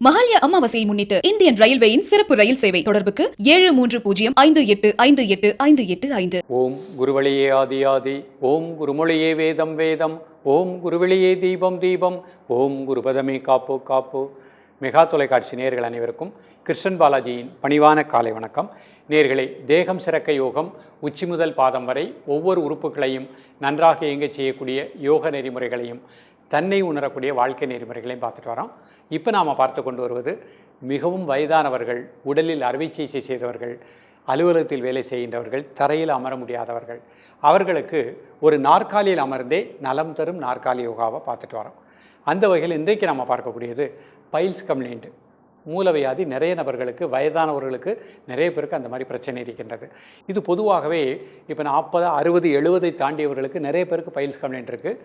மகாலய அமாவாசையை முன்னிட்டு இந்தியன் ரயில்வேயின் சிறப்பு ரயில் சேவை தொடர்புக்கு ஏழு மூன்று பூஜ்ஜியம் ஐந்து எட்டு ஐந்து எட்டு ஐந்து எட்டு ஐந்து. ஓம் குருவழியே ஆதி ஆதி ஓம் குருமொழியே வேதம் வேதம் ஓம் குருவெளியே தீபம் தீபம் ஓம் குருபதமே காப்பு காப்பு. மெகா தொலைக்காட்சி நேர்கள் அனைவருக்கும் கிருஷ்ணன் பாலாஜியின் பணிவான காலை வணக்கம். நேர்களை தேகம் சிறக்க யோகம் உச்சி முதல் பாதம் வரை ஒவ்வொரு உறுப்புகளையும் நன்றாக இயங்கச் செய்யக்கூடிய யோக நெறிமுறைகளையும் தன்னை உணரக்கூடிய வாழ்க்கை நெறிமுறைகளையும் பார்த்துட்டு வரோம். இப்போ நாம் பார்த்து கொண்டு வருவது மிகவும் வயதானவர்கள் உடலில் அறுவை சிகிச்சை செய்தவர்கள் அலுவலகத்தில் வேலை செய்கின்றவர்கள் தரையில் அமர முடியாதவர்கள் அவர்களுக்கு ஒரு நாற்காலியில் அமர்ந்தே நலம் தரும் நாற்காலி யோகாவை பார்த்துட்டு வரோம். அந்த வகையில் இன்றைக்கு நம்ம பார்க்கக்கூடியது பைல்ஸ் கம்ப்ளைண்ட். மூலவியாதி நிறைய நபர்களுக்கு வயதானவர்களுக்கு நிறைய பேருக்கு அந்த மாதிரி பிரச்சனை இருக்கின்றது. இது பொதுவாகவே இப்போ நாற்பது அறுபது எழுபதை தாண்டியவர்களுக்கு நிறைய பேருக்கு பைல்ஸ் கம்ப்ளைண்ட் இருக்குது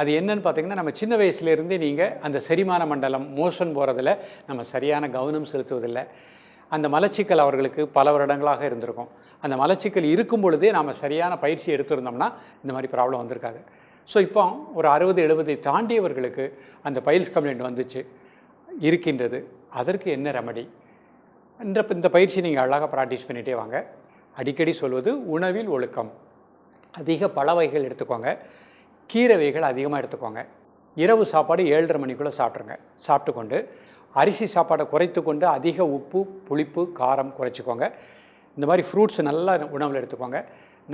அது என்னன்னு பார்த்தீங்கன்னா நம்ம சின்ன வயசுலேருந்தே நீங்கள் அந்த செரிமான மண்டலம் மோஷன் போகிறதில் நம்ம சரியான கவனம் செலுத்துவதில்லை. அந்த மலச்சிக்கல் அவர்களுக்கு பல வருடங்களாக இருந்திருக்கும். அந்த மலச்சிக்கல் இருக்கும் பொழுதே நாம் சரியான பயிற்சி எடுத்திருந்தோம்னா இந்த மாதிரி ப்ராப்ளம் வந்திருக்காது. ஸோ இப்போ ஒரு அறுபது எழுபதை தாண்டியவர்களுக்கு அந்த பைல்ஸ் கம்ப்ளைண்ட் வந்துச்சு. இருக்கின்றது. அதற்கு என்ன ரெமடி என்ற இந்த பயிற்சி நீங்கள் அழகாக ப்ராக்டிஸ் பண்ணிகிட்டே வாங்க. அடிக்கடி சொல்வது உணவில் ஒழுக்கம். அதிக பழ வகைகள் எடுத்துக்கோங்க. கீரை வகைகள் அதிகமாக எடுத்துக்கோங்க. இரவு சாப்பாடு ஏழரை மணிக்குள்ளே சாப்பிட்ருங்க சாப்பிட்டு கொண்டு அரிசி சாப்பாடை குறைத்து கொண்டு அதிக உப்பு புளிப்பு காரம் குறைச்சிக்கோங்க. இந்த மாதிரி ஃப்ரூட்ஸ் நல்லா உணவில் எடுத்துக்கோங்க.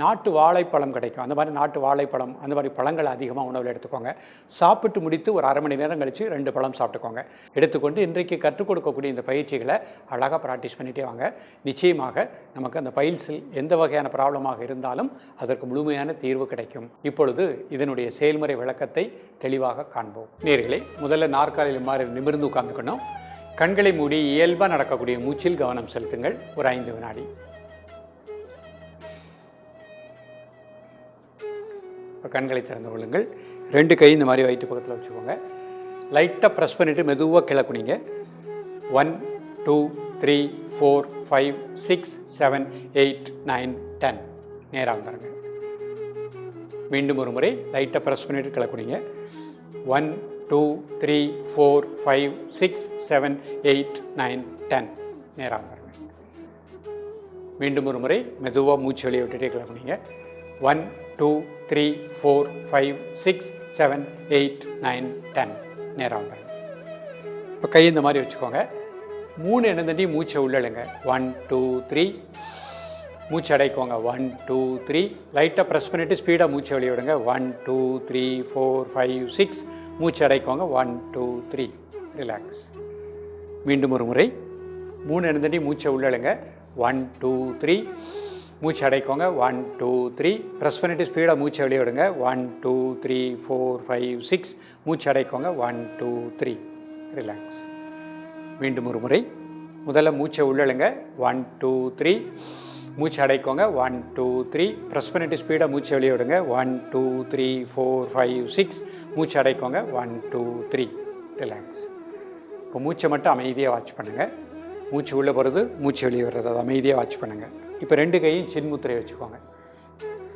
நாட்டு வாழைப்பழம் கிடைக்கும். அந்த மாதிரி நாட்டு வாழைப்பழம் அந்த மாதிரி பழங்கள் அதிகமாக உணவில் எடுத்துக்கோங்க. சாப்பிட்டு முடித்து ஒரு அரை மணி நேரம் கழித்து ரெண்டு பழம் சாப்பிட்டுக்கோங்க. எடுத்துக்கொண்டு இன்றைக்கு கற்றுக் கொடுக்கக்கூடிய இந்த பயிற்சிகளை அழகாக ப்ராக்டிஸ் பண்ணிகிட்டே வாங்க. நிச்சயமாக நமக்கு அந்த பயில்ஸில் எந்த வகையான ப்ராப்ளமாக இருந்தாலும் அதற்கு முழுமையான தீர்வு கிடைக்கும். இப்பொழுது இதனுடைய செயல்முறை விளக்கத்தை தெளிவாக காண்போம். நேர்களை முதல்ல நாற்காலியில் மாறி நிமிர்ந்து உட்காந்துக்கணும் கண்களை மூடி இயல்பாக நடக்கக்கூடிய மூச்சில் கவனம் செலுத்துங்கள். ஒரு ஐந்து வினாடி. இப்போ கண்களை திறந்து கொள்ளுங்கள். ரெண்டு கை இந்த மாதிரி வயிற்று பக்கத்தில் வச்சுக்கோங்க. லைட்டாக ப்ரெஸ் பண்ணிவிட்டு மெதுவாக கீழே குனிங்க. One two three four five six seven eight nine ten நேராக வந்துடுங்க மீண்டும் ஒரு முறை லைட்டாக ப்ரெஸ் பண்ணிவிட்டு கீழே குனிங்க. One two three four five six seven eight nine ten நேராக வந்துடுங்க மீண்டும் ஒரு முறை மெதுவாக மூச்சு வெளியே விட்டுட்டே கீழே குனிங்க. One two three four five six seven eight nine ten. நேராக வந்துடுங்க இப்போ கை இந்த மாதிரி வச்சுக்கோங்க. மூணு எண்ணம் மூச்சை உள்ளழுங்க ஒன் டூ த்ரீ. மூச்சு அடைக்கோங்க. One two three. லைட்டாக ப்ரெஸ் பண்ணிவிட்டு ஸ்பீடாக மூச்சை வெளியே விடுங்க. One two three four five six. மூச்சு அடைக்கோங்க. One two three. ரிலாக்ஸ் மீண்டும் ஒரு முறை. மூணு எண்ணம் மூச்சை உள்ளழுங்க ஒன் டூ த்ரீ. மூச்சு அடைக்கோங்க. ஒன் டூ த்ரீ ப்ரெஸ் பண்ணிவிட்டு ஸ்பீடாக மூச்சு வெளியே விடுங்க one two three four five six மூச்சு அடைக்கோங்க. ஒன் டூ த்ரீ ரிலாக்ஸ் மீண்டும் ஒரு முறை. முதல்ல மூச்சை உள்ளழுங்க. ஒன் டூ த்ரீ மூச்சு அடைக்கோங்க. ஒன் டூ த்ரீ ப்ரெஸ் பண்ணிவிட்டு ஸ்பீடாக மூச்சு வெளியே விடுங்க one two three four five six மூச்சு அடைக்கோங்க. ஒன் டூ த்ரீ ரிலாக்ஸ் இப்போ மூச்சை மட்டும் அமைதியாக வாட்ச் பண்ணுங்கள் மூச்சு உள்ளே போகிறது மூச்சு வெளியே வர்றது அதை அமைதியாக வாட்ச் பண்ணுங்கள் இப்போ ரெண்டு கையும் சின்முத்திரை வச்சுக்கோங்க.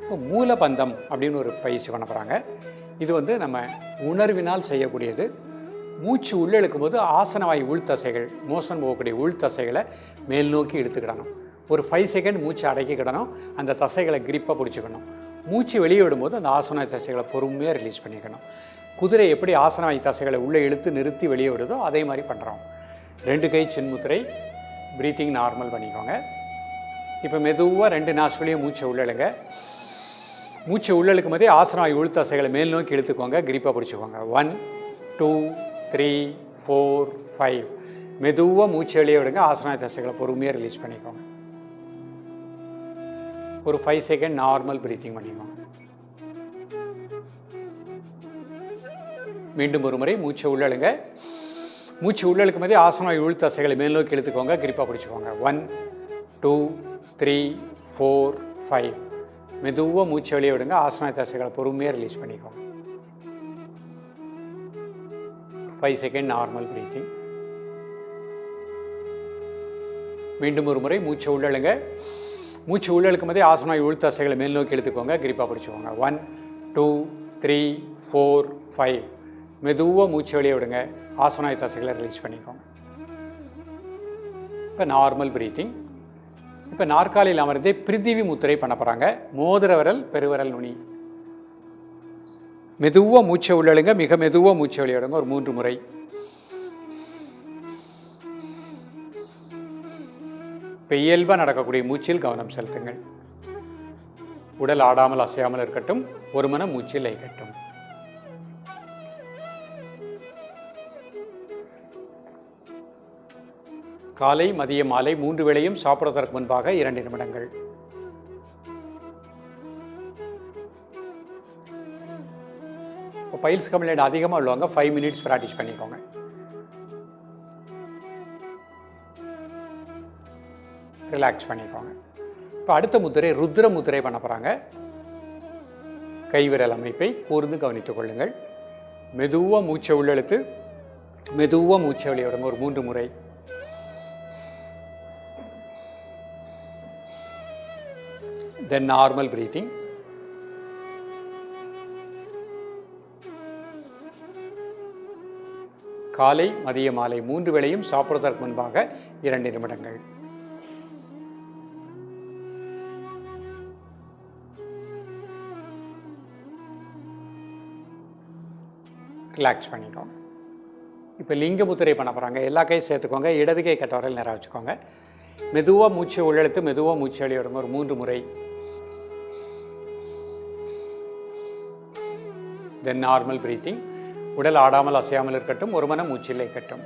இப்போ மூலபந்தம் அப்படின்னு ஒரு பயிற்சி பண்ண போகிறாங்க இது வந்து நம்ம உணர்வினால் செய்யக்கூடியது. மூச்சு உள்ளே இழுக்கும்போது ஆசனவாய் உள்தசைகள் மோசன் போகக்கூடிய உள்தசைகளை மேல் நோக்கி எடுத்துக்கிடணும் ஒரு ஃபைவ் செகண்ட் மூச்சு அடக்கிக்கிடணும். அந்த தசைகளை கிரிப்பாக பிடிச்சிக்கணும். மூச்சு வெளியே விடும்போது அந்த ஆசன தசைகளை பொறுமையாக ரிலீஸ் பண்ணிக்கணும். குதிரை எப்படி ஆசனவாய் தசைகளை உள்ளே இழுத்து நிறுத்தி வெளியே விடுதோ அதே மாதிரி பண்ணுறோம் ரெண்டு கை சின்முத்திரை ப்ரீத்திங் நார்மல் பண்ணிக்கோங்க. இப்போ மெதுவாக ரெண்டு நாசுலையும் மூச்சை உள்ளழுங்க. மூச்சை உள்ளழுக்கும் போதே ஆசனாய் உளுத்தசைகளை மேல் நோக்கி இழுத்துக்கோங்க. கிரிப்பாக பிடிச்சிக்கோங்க. One two three four five மெதுவாக மூச்சு வெளியே விடுங்க. ஆசனாய் தசைகளை பொறுமையாக ரிலீஸ் பண்ணிக்கோங்க. ஒரு ஃபைவ் செகண்ட் நார்மல் ப்ரீத்திங் பண்ணிக்கோங்க. மீண்டும் ஒரு முறை மூச்சை உள்ளழுங்க. மூச்சு உள்ளழுக்கும் போதே ஆசனாய் உள்தசைகளை மேல் நோக்கி இழுத்துக்கோங்க. கிரிப்பாக பிடிச்சிக்கோங்க. One two three four five. மெதுவாக மூச்சு வெளியே விடுங்க. ஆசனாய் தசைகளை பொறுமையாக ரிலீஸ் பண்ணிக்கோங்க. ஃபைவ் செகண்ட் நார்மல் ப்ரீத்திங் மீண்டும் ஒரு முறை மூச்சை உள்ளழுங்க. மூச்சு உள்ளழுக்கும் போதே ஆசனாய் உள்தசைகளை மேல் நோக்கி எடுத்துக்கோங்க கிரிப்பாக பிடிச்சிக்கோங்க. One two three four five மெதுவாக மூச்சு வெளியே விடுங்க. ஆசனாய் தசைகளை ரிலீஸ் பண்ணிக்கோங்க. இப்போ நார்மல் ப்ரீத்திங் இப்போ நாற்காலியில் அமர்ந்தே பிரித்திவி முத்திரை பண்ண போகிறாங்க மோதிர விரல் பெருவிரல் நுனி. மெதுவாக மூச்சை உள்ளழுங்க மிக மெதுவாக மூச்சை வெளியிடுங்க ஒரு மூன்று முறை. இப்போ இயல்பாக நடக்கக்கூடிய மூச்சில் கவனம் செலுத்துங்கள். உடல் ஆடாமல் அசையாமல் இருக்கட்டும் ஒரு மனம் மூச்சில் லயிக்கட்டும் காலை மதிய மாலை மூன்று வேளையும் சாப்பிடுவதற்கு முன்பாக இரண்டு நிமிடங்கள். இப்போ பயில்ஸ் கம்ப்ளைண்ட் அதிகமாக உள்ளவங்க ஃபைவ் மினிட்ஸ் ப்ராக்டிஸ் பண்ணிக்கோங்க. ரிலாக்ஸ் பண்ணிக்கோங்க. இப்போ அடுத்த முத்திரை ருத்ர முத்திரை பண்ண போகிறாங்க கைவிரல் அமைப்பை கூர்ந்து கவனித்துக் கொள்ளுங்கள். மெதுவாக மூச்சை உள்ளெழுத்து. மெதுவாக மூச்சை வெளியிடுங்க ஒரு மூன்று முறை. தென் நார்மல் பிரீத்திங் காலை மதிய மாலை மூன்று வேளையும் சாப்பிடுவதற்கு முன்பாக இரண்டு நிமிடங்கள். ரிலாக்ஸ் பண்ணிக்கோங்க. இப்போ லிங்க முத்திரை பண்ண போகிறாங்க எல்லா கையும் சேர்த்துக்கோங்க. இடது கை கட்ட வரையில் நேரம் வச்சுக்கோங்க. மெதுவாக மூச்சு உள்ளெழுத்து மெதுவாக மூச்சு வெளியிடுங்க ஒரு மூன்று முறை தென் நார்மல் பிரீத்திங் உடல் ஆடாமல் அசையாமல் இருக்கட்டும் ஒரு மனம் மூச்சில்லை இருக்கட்டும்.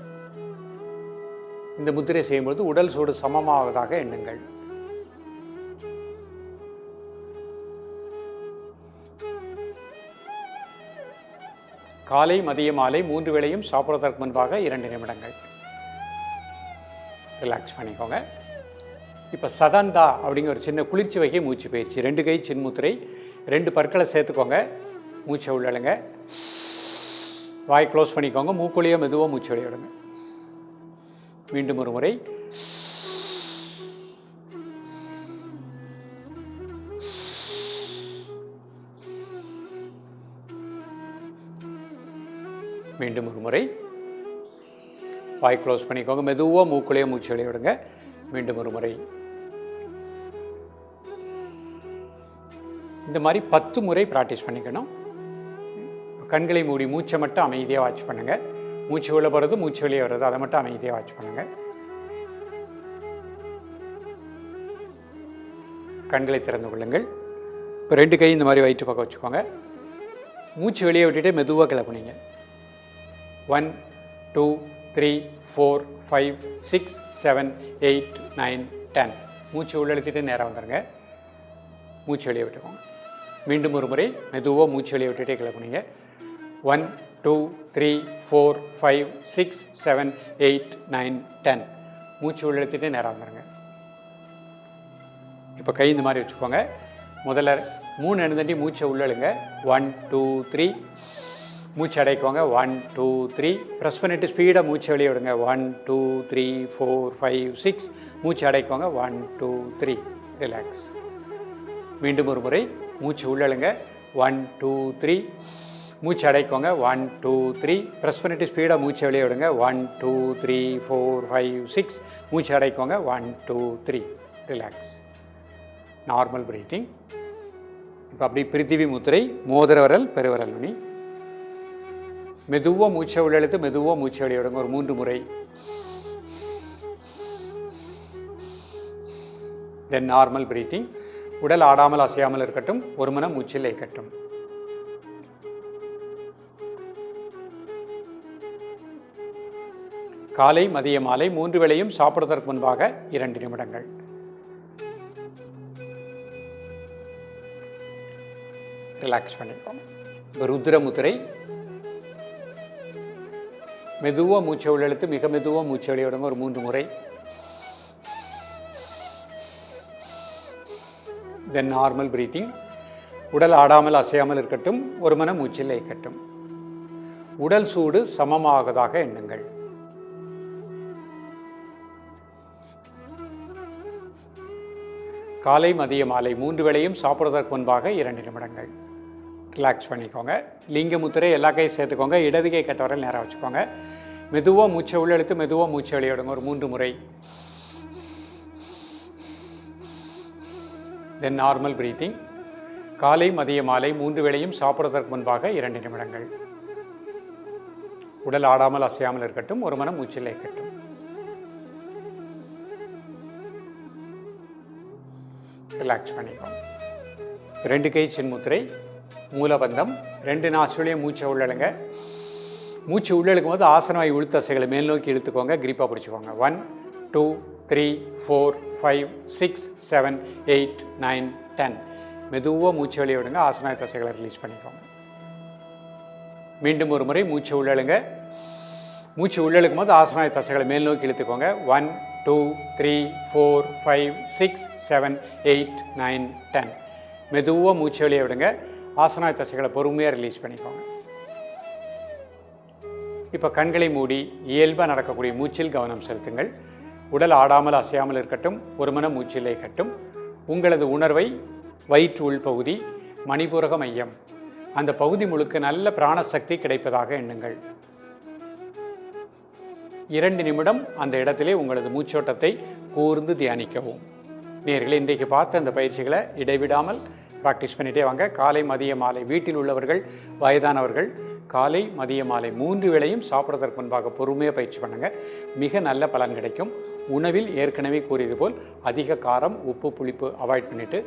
இந்த முத்திரை செய்யும்பொழுது உடல் சூடு சமமாவதாக எண்ணுங்கள். காலை மதிய மாலை மூன்று வேளையும் சாப்பிடுவதற்கு முன்பாக இரண்டு நிமிடங்கள். ரிலாக்ஸ் பண்ணிக்கோங்க. இப்போ சதந்தா அப்படிங்கிற ஒரு சின்ன குளிர்ச்சி வகை மூச்சு பயிற்சி. ரெண்டு கை சின்முத்திரை ரெண்டு பற்களை சேர்த்துக்கோங்க. மூச்சை உள்ளடுங்க வாய் க்ளோஸ் பண்ணிக்கோங்க. மூக்குழியை மெதுவாக மூச்சு வெளியிடுங்க மீண்டும் ஒரு முறை. மீண்டும் ஒரு முறை. வாய் க்ளோஸ் பண்ணிக்கோங்க. மெதுவாக மூக்குள்ளேயே மூச்சு வெளிய மீண்டும் ஒரு முறை. இந்த மாதிரி பத்து முறை ப்ராக்டிஸ் பண்ணிக்கணும். கண்களை மூடி மூச்சை மட்டும் அமைதியாக வாட்ச் பண்ணுங்கள் மூச்சு உள்ளே போகிறது மூச்சு வெளியே வர்றது அதை மட்டும் அமைதியாக வாட்ச் பண்ணுங்கள் கண்களை திறந்து கொள்ளுங்கள். இப்போ ரெண்டு கை இந்த மாதிரி வயிற்று பக்கம் வச்சுக்கோங்க. மூச்சு வெளியே விட்டுட்டு மெதுவாக கிளப்புனீங்க. One two three four five six seven eight nine ten மூச்சு உள்ளெழுத்திட்டு நேராக வந்துடுங்க மூச்சு வெளியே விட்டுக்கோங்க. மீண்டும் ஒரு முறை மெதுவாக மூச்சு வெளியே விட்டுட்டே கிளப்புனீங்க. One two three four five six seven eight nine ten. மூச்சு உள்ளெழுத்திட்டு நேராக வந்துடுங்க இப்போ கை இந்த மாதிரி வச்சுக்கோங்க. முதல்ல மூணு எழுந்தண்டி மூச்சை உள்ளழுங்க ஒன் டூ த்ரீ. மூச்சு அடைக்கோங்க. One two three. ப்ரெஸ் பண்ணிவிட்டு ஸ்பீடாக மூச்சை வெளியே விடுங்க. One two three four five six. மூச்சு அடைக்கோங்க. One two three. ரிலாக்ஸ். மீண்டும் ஒரு முறை மூச்சு உள்ளழுங்க ஒன் டூ த்ரீ. மூச்சு அடைக்கோங்க ஒன் டூ த்ரீ ப்ரெஸ் பண்ணிவிட்டு ஸ்பீடாக மூச்சு வெளியே விடுங்க. One two three four five six மூச்சு அடைக்கோங்க one two three relax normal breathing இப்போ அப்படி பிரித்திவி முத்திரை மோதிர விரல் பெருவிரல் நுனி. மெதுவாக மூச்சை உள்ளெழுத்து மெதுவாக மூச்சை வெளியே விடுங்க. ஒரு மூன்று முறை. தென் நார்மல் பிரீத்திங் உடல் ஆடாமல் அசையாமல் இருக்கட்டும். ஒரு மனம் மூச்சில் இருக்கட்டும் காலை மதிய மாலை மூன்று வேளையும் சாப்பிடுவதற்கு முன்பாக இரண்டு நிமிடங்கள். ரிலாக்ஸ் பண்ணிக்கோங்க. இப்போ ருத்ர மெதுவாக மூச்சை உள்ளெழுத்து மிக மெதுவாக மூச்சை வெளியிடுங்க ஒரு மூன்று முறை. தென் நார்மல் பிரீத்திங் உடல் ஆடாமல் அசையாமல் இருக்கட்டும். ஒரு மன மூச்சில் இருக்கட்டும் உடல் சூடு சமமாகதாக எண்ணுங்கள். காலை மதிய மாலை மூன்று வேளையும் சாப்பிட்றதற்கு முன்பாக இரண்டு நிமிடங்கள். ரிலாக்ஸ் பண்ணிக்கோங்க. லிங்கமுத்திரை எல்லா கையும் சேர்த்துக்கோங்க. இடது கை கட்டவரை நேராக வச்சுக்கோங்க. மெதுவாக மூச்சை உள்ளெழுத்து மெதுவாக மூச்சை வெளியிடுங்க. ஒரு மூன்று முறை. தென் நார்மல் ப்ரீத்திங் காலை மதிய மாலை மூன்று வேளையும் சாப்பிட்றதற்கு முன்பாக இரண்டு நிமிடங்கள். உடல் ஆடாமல் அசையாமல் இருக்கட்டும். ஒரு மனம் மூச்சில் இருக்கட்டும் ரிலாக்ஸ் பண்ணிக்கோங்க ரெண்டு கை சின்முத்திரை மூலபந்தம் ரெண்டு நாசுலையும் மூச்சை உள்ளழுங்க. மூச்சு உள்ளழுக்கும் போது ஆசனவாய் உளுத்தசைகளை மேல் நோக்கி இழுத்துக்கோங்க கிரிப்பாக பிடிச்சிக்கோங்க. One two three four five six seven eight nine ten மெதுவாக மூச்சு வெளியே விடுங்க ஆசனாய் தசைகளை ரிலீஸ் பண்ணிக்கோங்க. மீண்டும் ஒரு முறை மூச்சு உள்ளழுங்க. மூச்சு உள்ளழுக்கும் போது ஆசனாய் தசைகளை மேல் நோக்கி இழுத்துக்கோங்க. One two three four five six seven eight nine ten. மெதுவாக மூச்சு வெளியே விடுங்க. ஆசனாய் தசைகளை பொறுமையாக ரிலீஸ் பண்ணிக்கோங்க. இப்போ கண்களை மூடி இயல்பாக நடக்கக்கூடிய மூச்சில் கவனம் செலுத்துங்கள். உடல் ஆடாமல் அசையாமல் இருக்கட்டும். ஒரு மன மூச்சிலே கட்டும். உங்களது உணர்வை வயிற்று உள்பகுதி மணிபுரக மையம். அந்த பகுதி முழுக்க நல்ல பிராணசக்தி கிடைப்பதாக எண்ணுங்கள். இரண்டு நிமிடம் அந்த இடத்திலே உங்களது மூச்சோட்டத்தை கூர்ந்து தியானிக்கவும். நேர்களை இன்றைக்கு பார்த்த அந்த பயிற்சிகளை இடைவிடாமல் ப்ராக்டிஸ் பண்ணிகிட்டே வாங்க. காலை மதிய மாலை வீட்டில் உள்ளவர்கள் வயதானவர்கள் காலை மதிய மாலை மூன்று வேளையும் சாப்பிட்றதற்கு முன்பாக பொறுமையாக பயிற்சி பண்ணுங்கள் மிக நல்ல பலன் கிடைக்கும். உணவில் ஏற்கனவே கூறியது போல் அதிக காரம் உப்பு புளிப்பு அவாய்ட் பண்ணிவிட்டு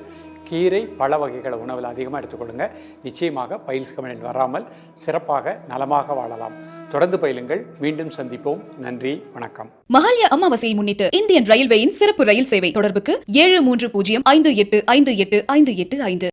கீரை பழ வகைகளை உணவில் அதிகமாக எடுத்துக்கொள்ளுங்க. நிச்சயமாக பயில்ஸ் கம்பெனியில் வராமல் சிறப்பாக நலமாக வாழலாம். தொடர்ந்து பயிலுங்கள். மீண்டும் சந்திப்போம். நன்றி. வணக்கம். மகாலய அமாவாசையை முன்னிட்டு இந்தியன் ரயில்வேயின் சிறப்பு ரயில் சேவை தொடர்புக்கு ஏழு மூன்று பூஜ்ஜியம் ஐந்து எட்டு ஐந்து எட்டு ஐந்து எட்டு ஐந்து.